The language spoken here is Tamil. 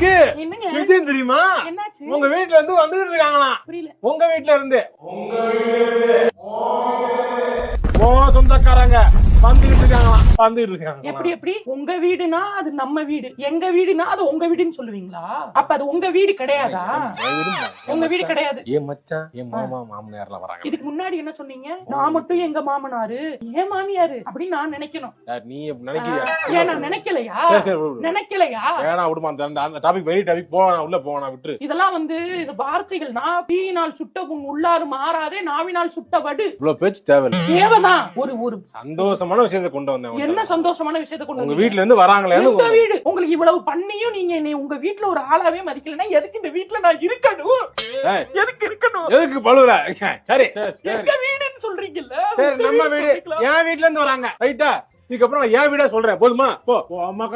விஷயம் தெரியுமா? உங்க வீட்ல இருந்து வந்துகிட்டு இருக்காங்களாம். புரியல. உங்க வீட்ல இருந்து. உங்க வீட்ல இருந்து ஓ சொந்தக்காரங்க. வந்துகிட்டு இருக்காங்களாம் வந்துகிட்டு இருக்காங்க எப்படி எப்படி? உங்க வீடுனா அது நம்ம வீடு. எங்க வீடுனா அது உங்க வீடுன்னு சொல்லுவீங்களா? அப்ப அது உங்க வீடு கிடையாதா? உங்க வீடு கிடையாது. ஏன் மச்சான் என் மாமா மாமனார்லாம் வராங்க. இதுக்கு முன்னாடி என்ன சொன்னீங்க? நான் மட்டும் எங்க மாமனாரு? ஏன் மாமியாரு? அப்படின்னு நான் நினைக்கணும். நீ நினைக்கிறியா? ஏன் நான் நினைக்கலையா. நினைக்கலையா? வேணா விடுமா அந்த- அந்த டாபிக் வெளி டாபிக் போவேணா உள்ள போவேணா விட்டுரு. இதெல்லாம் வந்து இது வார்த்தைகள். நான் தீயினால் சுட்ட புண் உள்ளாறு மாறாதே நாவினால் சுட்ட வடு. இவ்வளவு பேச்சு தேவையில்லை. தேவைதான். ஒரு ஒரு சந்தோஷமான விஷயத்தை கொண்டு வந்தேன் என்ன. சந்தோஷமான விஷயத்தை கொண்டு உங்க? வீட்ல இருந்து வராங்களேன்னு எங்க வீடு உங்களுக்கு இவ்வளவு பண்ணியும் நீங்க என்னை உங்க வீட்ல ஒரு ஆளாவே மதிக்கலன்னா எதுக்கு இந்த வீட்ல நான் இருக்கணும். எதுக்கு இருக்கணும்? எதுக்கு பழுவுற? சரி. எங்க வீடுன்னு சொல்றீங்கல்ல? சரி நம்ம வீடு. என் வீட்ல இருந்து வராங்க. ரைட்டா? இதுக்கப்புறம் நான் என் வீடா சொல்றேன். போதுமா? போ. போ, அம்மா